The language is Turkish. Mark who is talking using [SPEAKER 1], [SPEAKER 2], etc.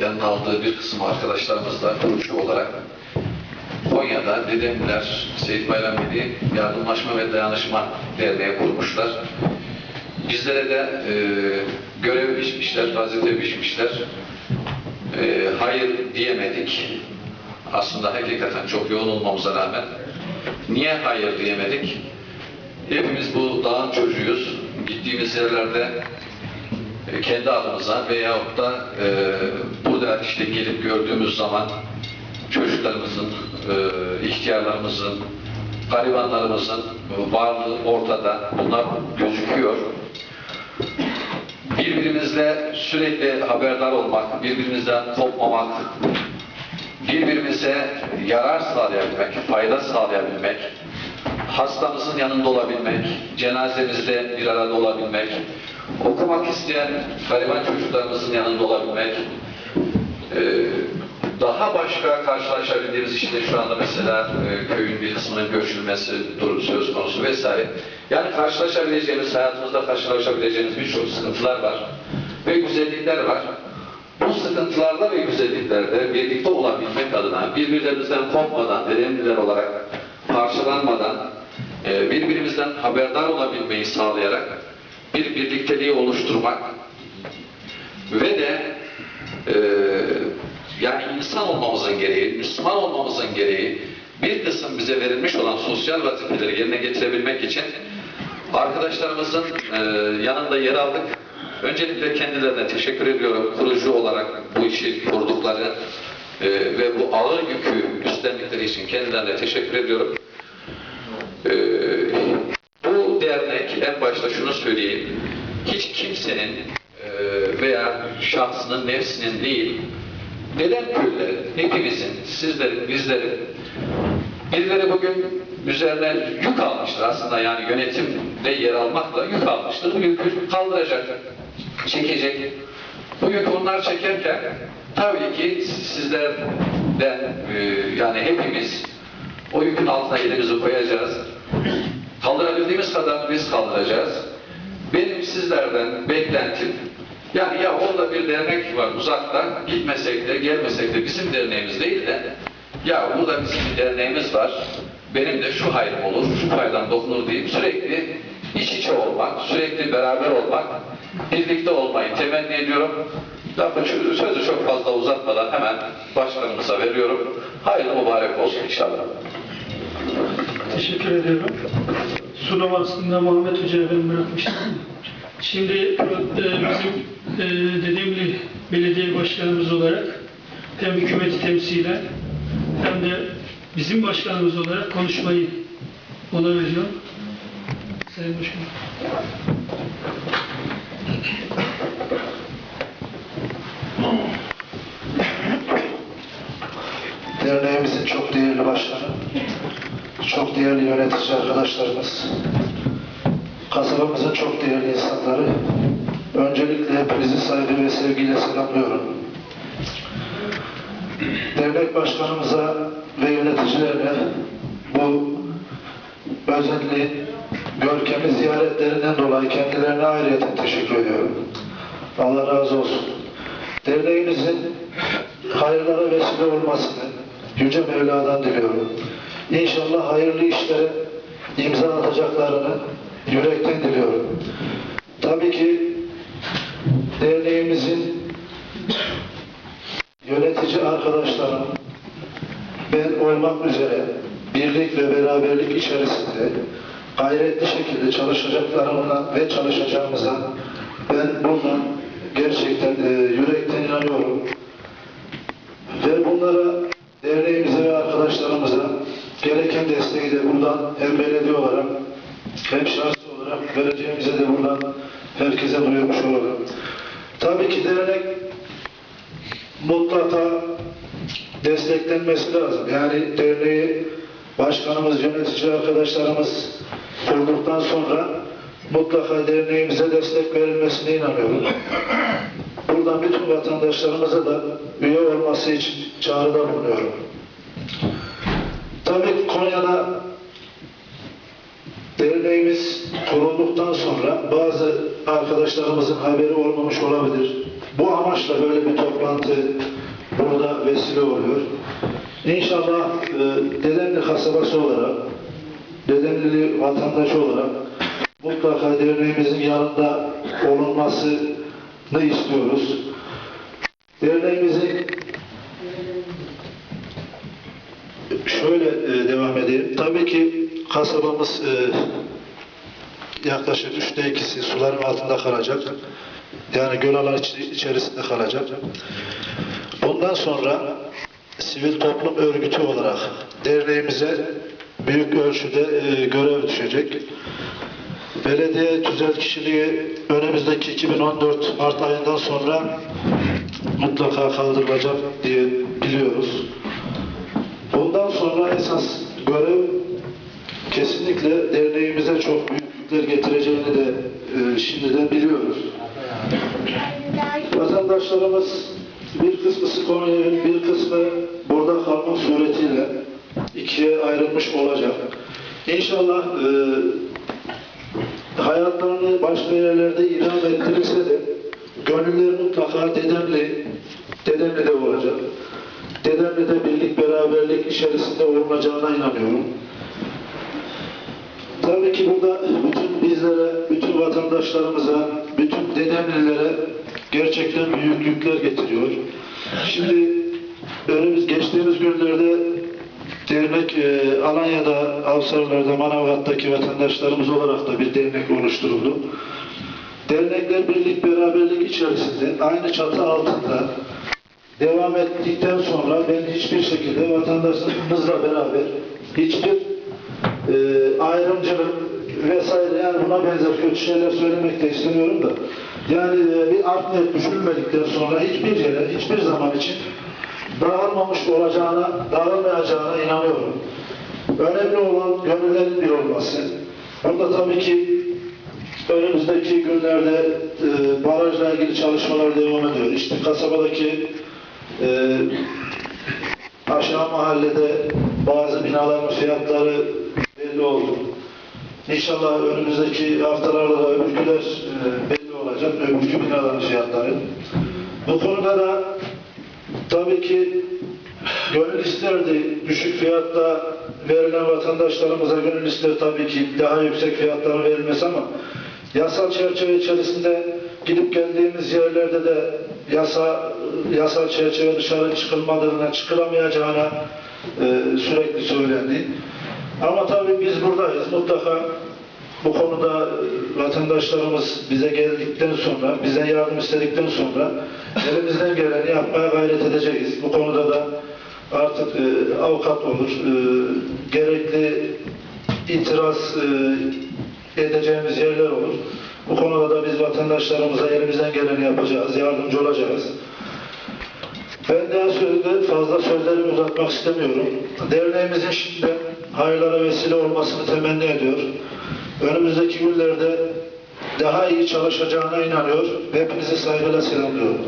[SPEAKER 1] yanına aldığı bir kısım arkadaşlarımız da kurucu olarak Konya'da Dedemliler Seyit Bayram Veli Yardımlaşma ve Dayanışma Derneği kurmuşlar. Bizlere de e, görev biçmişler, vazife biçmişler. E, hayır diyemedik. Aslında hakikaten çok yoğun olmamıza rağmen. Niye hayır diyemedik? Hepimiz bu dağın çocuğuyuz. Gittiğimiz yerlerde e, kendi adımıza veyahut da e, burada işte gelip gördüğümüz zaman çocuklarımızın, e, ihtiyarlarımızın, garibanlarımızın varlığı ortada. Bunlar gözüküyor. Birbirimizle sürekli haberdar olmak, birbirimizden kopmamak, birbirimize yarar sağlayabilmek, fayda sağlayabilmek, hastamızın yanında olabilmek, cenazemizde bir arada olabilmek, okumak isteyen gariban çocuklarımızın yanında olabilmek, ee, daha başka karşılaşabildiğimiz işte şu anda mesela e, köyün bir kısmının göçülmesi durum söz konusu vesaire. Yani karşılaşabileceğimiz, hayatımızda karşılaşabileceğimiz birçok sıkıntılar var ve güzellikler var. Bu sıkıntılarda ve güzelliklerde birlikte olabilmek adına birbirlerimizden kopmadan, dedemliler olarak parçalanmadan, e, birbirimizden haberdar olabilmeyi sağlayarak bir birlikteliği oluşturmak ve de e, yani insan olmamızın gereği, Müslüman olmamızın gereği bir kısım bize verilmiş olan sosyal vazifeleri yerine getirebilmek için arkadaşlarımızın e, yanında yer aldık. Öncelikle kendilerine teşekkür ediyorum. Kurucu olarak bu işi kurdukları e, ve bu ağır yükü üstlendikleri için kendilerine teşekkür ediyorum. Şahsının nefsinin değil, neden köylerin, hepimizin, sizlerin, bizlerin birileri bugün üzerine yük almıştır aslında yani yönetimde yer almakla yük almıştır. Bu yükü kaldıracak, çekecek. Bu yükü onlar çekerken tabii ki sizlerden e, yani hepimiz o yükün altına elimizi koyacağız. Kaldırabildiğimiz kadar biz kaldıracağız. Benim sizlerden beklentim yani ya orada bir dernek var uzakta gitmesek de gelmesek de bizim derneğimiz değil de ya burada bizim bir derneğimiz var benim de şu hayrım olur, şu faydan dokunur deyip sürekli iç içe olmak, sürekli beraber olmak, birlikte olmayı temenni ediyorum. Lafı sözü çok fazla uzatmadan hemen başkanımıza veriyorum. Hayırlı mübarek olsun inşallah.
[SPEAKER 2] Teşekkür ediyorum. Sunum aslında Muhammed ben bırakmıştım. Şimdi e, bizim e, Dedemli Belediye Başkanımız olarak hem hükümeti temsilen hem de bizim başkanımız olarak konuşmayı ona veriyorum. Sayın Başkanım.
[SPEAKER 3] Derneğimizin çok değerli başkanı, çok değerli yönetici arkadaşlarımız, kasabamızın çok değerli insanları, öncelikle hepinizi saygı ve sevgiyle selamlıyorum. Dernek başkanımıza ve yöneticilerine bu özenli, görkemli ziyaretlerinden dolayı kendilerine ayrıca teşekkür ediyorum. Allah razı olsun. Derneğimizin hayırlara vesile olmasını Yüce Mevla'dan diliyorum. İnşallah hayırlı işlere imza atacaklarını yürekten diliyorum. Tabii ki derneğimizin yönetici arkadaşlarım ben olmak üzere birlik ve beraberlik içerisinde gayretli şekilde çalışacaklarına ve çalışacağımıza ben bundan gerçekten e, yürekten inanıyorum. Ve bunlara derneğimize ve arkadaşlarımıza gereken desteği de buradan hem belediye olarak hem şahsi olarak vereceğimize de buradan herkese duyurmuş olalım. Tabii ki dernek mutlaka desteklenmesi lazım. Yani derneği başkanımız, yönetici arkadaşlarımız kurduktan sonra mutlaka derneğimize destek verilmesine inanıyorum. Buradan bütün vatandaşlarımıza da üye olması için çağrıda bulunuyorum. Tabii Konya'da kurulduktan sonra bazı arkadaşlarımızın haberi olmamış olabilir. bu amaçla böyle bir toplantı burada vesile oluyor. İnşallah e, Dedemli kasabası olarak, Dedemlili vatandaşı olarak mutlaka derneğimizin yanında olunmasını istiyoruz. Derneğimizin şöyle e, devam edeyim. Tabii ki kasabamız e, yaklaşık üçte ikisi suların altında kalacak. Yani göl alanı iç- içerisinde kalacak. Bundan sonra sivil toplum örgütü olarak derneğimize büyük ölçüde e, görev düşecek. Belediye tüzel kişiliği önümüzdeki 2014 Mart ayından sonra mutlaka kaldırılacak diye biliyoruz. Bundan sonra esas görev kesinlikle derneğimize çok büyük yükler getireceğini de e, şimdiden biliyoruz. Vatandaşlarımız bir kısmı konuya bir kısmı burada kalmak suretiyle ikiye ayrılmış olacak. İnşallah e, hayatlarını başka yerlerde idam ettirirse de gönüller mutlaka Dedemli, Dedemli'de olacak. Dedemli'de birlik beraberlik içerisinde olunacağına inanıyorum. Tabii ki burada bütün bizlere, bütün vatandaşlarımıza, bütün dedemlilere gerçekten büyük yükler getiriyor. Şimdi önümüz geçtiğimiz günlerde dernek e, Alanya'da, Avsarlar'da, Manavgat'taki vatandaşlarımız olarak da bir dernek oluşturuldu. Dernekler birlik beraberlik içerisinde aynı çatı altında devam ettikten sonra ben hiçbir şekilde vatandaşlarımızla beraber hiçbir e, ayrımcılık vesaire yani buna benzer kötü şeyler söylemek de istemiyorum da yani e, bir art niyet düşünülmedikten sonra hiçbir yere hiçbir zaman için dağılmamış olacağına, dağılmayacağına inanıyorum. Önemli olan gönüllerin bir olması. Burada tabii ki önümüzdeki günlerde e, barajla ilgili çalışmalar devam ediyor. İşte kasabadaki e, aşağı mahallede bazı binaların fiyatları belli oldu. İnşallah önümüzdeki haftalarda da öbürküler e, belli olacak. Öbürkü binaların fiyatları. Bu konuda da tabii ki gönül isterdi düşük fiyatta verilen vatandaşlarımıza gönül ister tabii ki daha yüksek fiyatların verilmesi ama yasal çerçeve içerisinde gidip geldiğimiz yerlerde de yasa yasal çerçeve dışarı çıkılmadığına, çıkılamayacağına e, sürekli söylendi. Ama tabii biz buradayız. Mutlaka bu konuda e, vatandaşlarımız bize geldikten sonra, bize yardım istedikten sonra elimizden geleni yapmaya gayret edeceğiz. Bu konuda da artık e, avukat olur, e, gerekli itiraz e, edeceğimiz yerler olur. Bu konuda da biz vatandaşlarımıza elimizden geleni yapacağız, yardımcı olacağız. Ben daha sözde fazla sözlerimi uzatmak istemiyorum. Derneğimizin şimdi hayırlara vesile olmasını temenni ediyor. Önümüzdeki günlerde daha iyi çalışacağına inanıyor hepinizi saygıyla selamlıyorum.